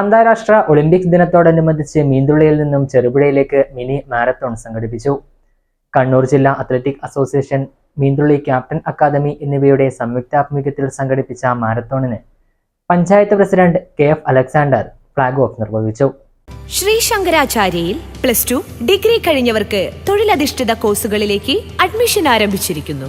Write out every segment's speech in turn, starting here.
അന്താരാഷ്ട്ര ഒളിമ്പിക്സ് ദിനത്തോടനുബന്ധിച്ച് മീന്തുള്ളിയിൽ നിന്നും ചെറുപുഴയിലേക്ക് മിനി മാരത്തോൺ സംഘടിപ്പിച്ചു. കണ്ണൂർ ജില്ലാ athletic association Meenthully captain academy എന്നിവയുടെ സംയുക്താഭിമുഖ്യത്തിൽ സംഘടിപ്പിച്ച മാരത്തോണിന് panchayat president K F Alexander flag off നിർവഹിച്ചു. ശ്രീ ശങ്കരാചാര്യയിൽ പ്ലസ് ടു ഡിഗ്രി കഴിഞ്ഞവർക്ക് തൊഴിലധിഷ്ഠിത കോഴ്സുകളിലേക്ക് അഡ്മിഷൻ ആരംഭിച്ചിരിക്കുന്നു.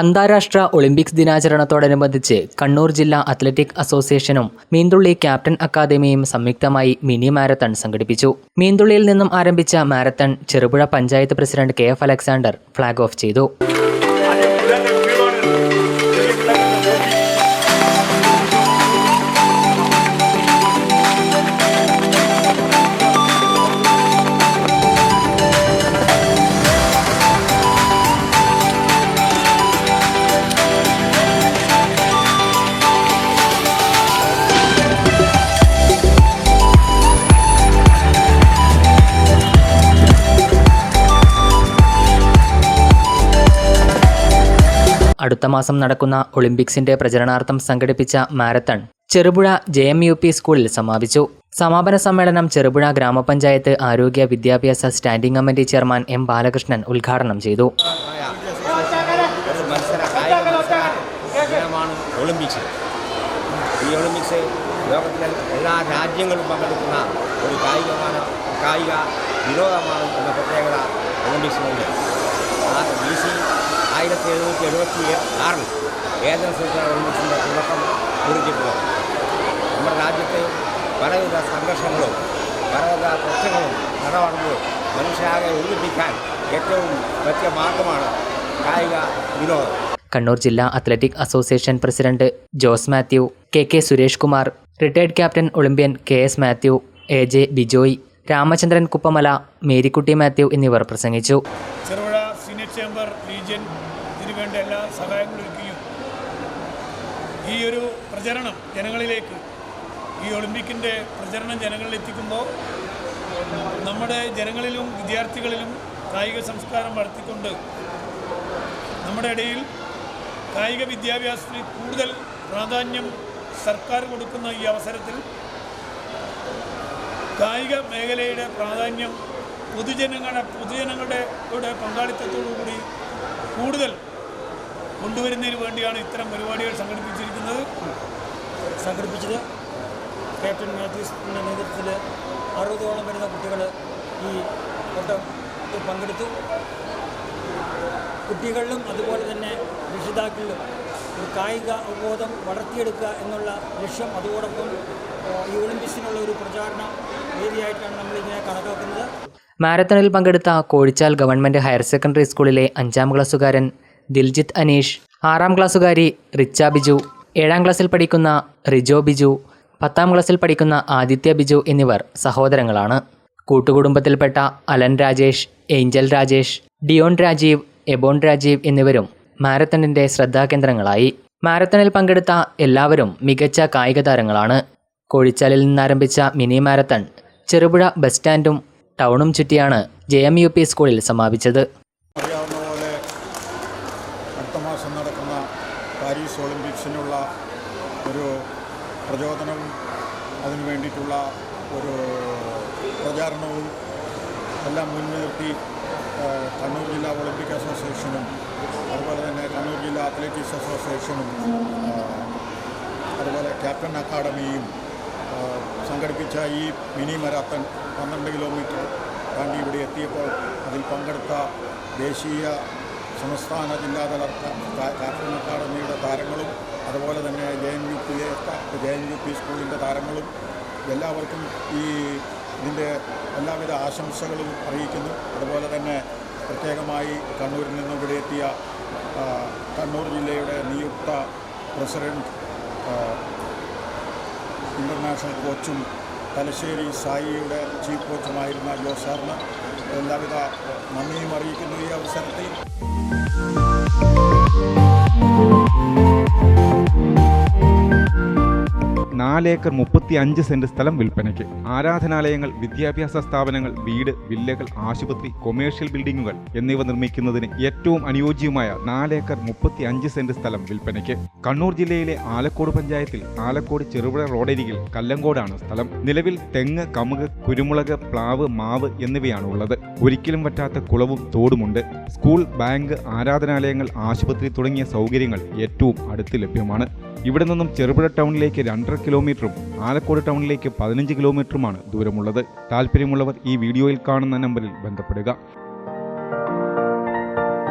അന്താരാഷ്ട്ര ഒളിമ്പിക്സ് ദിനാചരണത്തോടനുബന്ധിച്ച് കണ്ണൂർ ജില്ലാ അത്ലറ്റിക് അസോസിയേഷനും മീന്തുള്ളി ക്യാപ്റ്റൻ അക്കാദമിയും സംയുക്തമായി മിനി മാരത്തൺ സംഘടിപ്പിച്ചു. മീന്തുള്ളിയിൽ നിന്നും ആരംഭിച്ച marathon Cherupuzha panchayat president K F Alexander flag off ചെയ്തു. അടുത്ത മാസം നടക്കുന്ന ഒളിമ്പിക്സിന്റെ പ്രചരണാർത്ഥം സംഘടിപ്പിച്ച marathon Cherupuzha J M U P സ്കൂളിൽ സമാപിച്ചു. സമാപന സമ്മേളനം ചെറുപുഴ ഗ്രാമപഞ്ചായത്ത് ആരോഗ്യ വിദ്യാഭ്യാസ standing committee chairman M Balakrishnan ഉദ്ഘാടനം ചെയ്തു. ഒളിമ്പിക്സ്. ഈ ഒളിമ്പിക്സ് എല്ലാ രാജ്യങ്ങളും പങ്കെടുക്കുന്ന ഒരു കായികമാണ് കായിക വിനോദമാണ് എന്ന പ്രത്യേകത ഒളിമ്പിക്സിനുണ്ട്. ആ ബി സി ആയിരത്തി എഴുന്നൂറ്റി എഴുപത്തി ആറിൽ തുടക്കം കുറിച്ചിട്ടുള്ളത്. നമ്മുടെ രാജ്യത്തെ പലവിധ സംഘർഷങ്ങളും പലവിധ പ്രശ്നങ്ങളും മനുഷ്യാകെ ഒളിപ്പിക്കാൻ ഏറ്റവും പറ്റിയ മാർഗമാണ് കായിക വിനോദം. കണ്ണൂർ ജില്ലാ athletic association president Jose Mathew K K Suresh Kumar retired captain Olympian K S Mathew A J Bijoy Ramachandran Kuppamala Marykutty Mathew എന്നിവർ പ്രസംഗിച്ചു. ഈ ഒരു പ്രചരണം ജനങ്ങളിലേക്ക് ഈ ഒളിമ്പിക്കിന്റെ പ്രചരണം ജനങ്ങളിൽ എത്തിക്കുമ്പോൾ നമ്മുടെ ജനങ്ങളിലും വിദ്യാർത്ഥികളിലും കായിക സംസ്കാരം വളർത്തിക്കൊണ്ട് നമ്മുടെ ഇടയിൽ കായിക വിദ്യാഭ്യാസത്തിന് കൂടുതൽ പ്രാധാന്യം സർക്കാർ കൊടുക്കുന്ന ഈ അവസരത്തിൽ കായിക മേഖലയുടെ പ്രാധാന്യം പൊതുജനങ്ങളുടെ പൊതുജനങ്ങളുടെ കൂടെ പങ്കാളിത്തത്തോടുകൂടി കൂടുതൽ കൊണ്ടുവരുന്നതിന് വേണ്ടിയാണ് ഇത്തരം പരിപാടികൾ സംഘടിപ്പിച്ചിരിക്കുന്നത്. സംഘടിപ്പിച്ചത് ക്യാപ്റ്റൻ മാത്യൂസിന്റെ നേതൃത്വത്തിൽ അറുപതോളം വരുന്ന കുട്ടികൾ ഈ ഓട്ടത്തിൽ പങ്കെടുത്തു. കുട്ടികളിലും അതുപോലെ തന്നെ രക്ഷിതാക്കളിലും ഒരു കായിക അവബോധം വളർത്തിയെടുക്കുക എന്നുള്ള ലക്ഷ്യം അതോടൊപ്പം ഈ ഒളിമ്പിക്സിനുള്ള ഒരു പ്രചാരണ വേദിയായിട്ടാണ് നമ്മളിതിനെ കണക്കാക്കുന്നത്. മാരത്തണിൽ പങ്കെടുത്ത കോഴിച്ചാൽ ഗവൺമെന്റ് ഹയർ സെക്കൻഡറി സ്കൂളിലെ അഞ്ചാം ക്ലാസ്സുകാരൻ ദിൽജിത്ത് അനീഷ്. ആറാം ക്ലാസ്സുകാരി റിച്ച ബിജു. ഏഴാം ക്ലാസ്സിൽ പഠിക്കുന്ന റിജോ ബിജു. പത്താം ക്ലാസ്സിൽ പഠിക്കുന്ന ആദിത്യ ബിജു എന്നിവർ സഹോദരങ്ങളാണ്. കൂട്ടുകുടുംബത്തിൽപ്പെട്ട Alan Rajesh Angel Rajesh Dion Rajeev Ebon Rajeev എന്നിവരും മാരത്തണിന്റെ ശ്രദ്ധാകേന്ദ്രങ്ങളായി. മാരത്തണിൽ പങ്കെടുത്ത എല്ലാവരും മികച്ച കായിക താരങ്ങളാണ്. കോഴിച്ചാലിൽ നിന്നാരംഭിച്ച മിനി മാരത്തൺ ചെറുപുഴ ബസ് സ്റ്റാൻഡും ടൗണും ചുറ്റിയാണ് ജെ എം യു പി സ്കൂളിൽ സമാപിച്ചത് അറിയാവുന്ന പോലെ അടുത്ത മാസം നടക്കുന്ന പാരീസ് ഒളിമ്പിക്സിനുള്ള ഒരു പ്രചോദനവും അതിനു വേണ്ടിയിട്ടുള്ള ഒരു പ്രചാരണവും എല്ലാം മുൻനിർത്തി കണ്ണൂർ ജില്ലാ ഒളിമ്പിക് അസോസിയേഷനും അതുപോലെ തന്നെ കണ്ണൂർ ജില്ലാ അത്ലറ്റിക്സ് അസോസിയേഷനും അതുപോലെ ക്യാപ്റ്റൻ അക്കാഡമിയും സംഘടിപ്പിച്ച ഈ മിനി മരാത്തൺ പന്ത്രണ്ട് കിലോമീറ്റർ താണ്ടി ഇവിടെ എത്തിയപ്പോൾ അതിൽ പങ്കെടുത്ത ദേശീയ സംസ്ഥാന ജില്ലാതല കാർട്ടൂൺ അക്കാഡമിയുടെ താരങ്ങളും അതുപോലെ തന്നെ J N U P J N U P സ്കൂളിന്റെ താരങ്ങളും എല്ലാവർക്കും ഈ ഇതിന്റെ എല്ലാവിധ ആശംസകളും അറിയിക്കുന്നു. അതുപോലെ തന്നെ പ്രത്യേകമായി കണ്ണൂരിൽ നിന്ന് ഇവിടെ എത്തിയ കണ്ണൂർ ജില്ലയുടെ നിയുക്ത പ്രസിഡന്റ് ഇന്റർനാഷണൽ കോച്ചും തലശ്ശേരി സായിയുടെ ചീഫ് കോച്ചുമായിരുന്ന ജോസ് സാറിന് എല്ലാവിധ നന്ദിയും അറിയിക്കുന്നു ഈ അവസരത്തിൽ നാലേക്കർ മുപ്പത്തി അഞ്ച് സെന്റ് സ്ഥലം വിൽപ്പനയ്ക്ക്. ആരാധനാലയങ്ങൾ വിദ്യാഭ്യാസ സ്ഥാപനങ്ങൾ വീട് വില്ലകൾ ആശുപത്രി കൊമേഴ്ഷ്യൽ ബിൽഡിംഗുകൾ എന്നിവ നിർമ്മിക്കുന്നതിന് ഏറ്റവും അനുയോജ്യമായ നാലേക്കർ മുപ്പത്തി അഞ്ച് സെന്റ് സ്ഥലം വിൽപ്പനയ്ക്ക്. കണ്ണൂർ ജില്ലയിലെ ആലക്കോട് പഞ്ചായത്തിൽ ആലക്കോട് ചെറുപുഴ റോഡരികിൽ കല്ലങ്കോടാണ് സ്ഥലം. നിലവിൽ തെങ്ങ് കമുക് കുരുമുളക് പ്ലാവ് മാവ് എന്നിവയാണ് ഉള്ളത്. ഒരിക്കലും പറ്റാത്ത കുളവും തോടുമുണ്ട്. സ്കൂൾ ബാങ്ക് ആരാധനാലയങ്ങൾ ആശുപത്രി തുടങ്ങിയ സൗകര്യങ്ങൾ ഏറ്റവും അടുത്ത് ലഭ്യമാണ്. ഇവിടെ നിന്നും ചെറുപുഴ ടൗണിലേക്ക് രണ്ടര കിലോമീറ്ററും ആലക്കോട് ടൗണിലേക്ക് പതിനഞ്ച് കിലോമീറ്ററുമാണ് ദൂരമുള്ളത്. താല്പര്യമുള്ളവർ ഈ വീഡിയോയിൽ കാണുന്ന നമ്പറിൽ ബന്ധപ്പെടുക.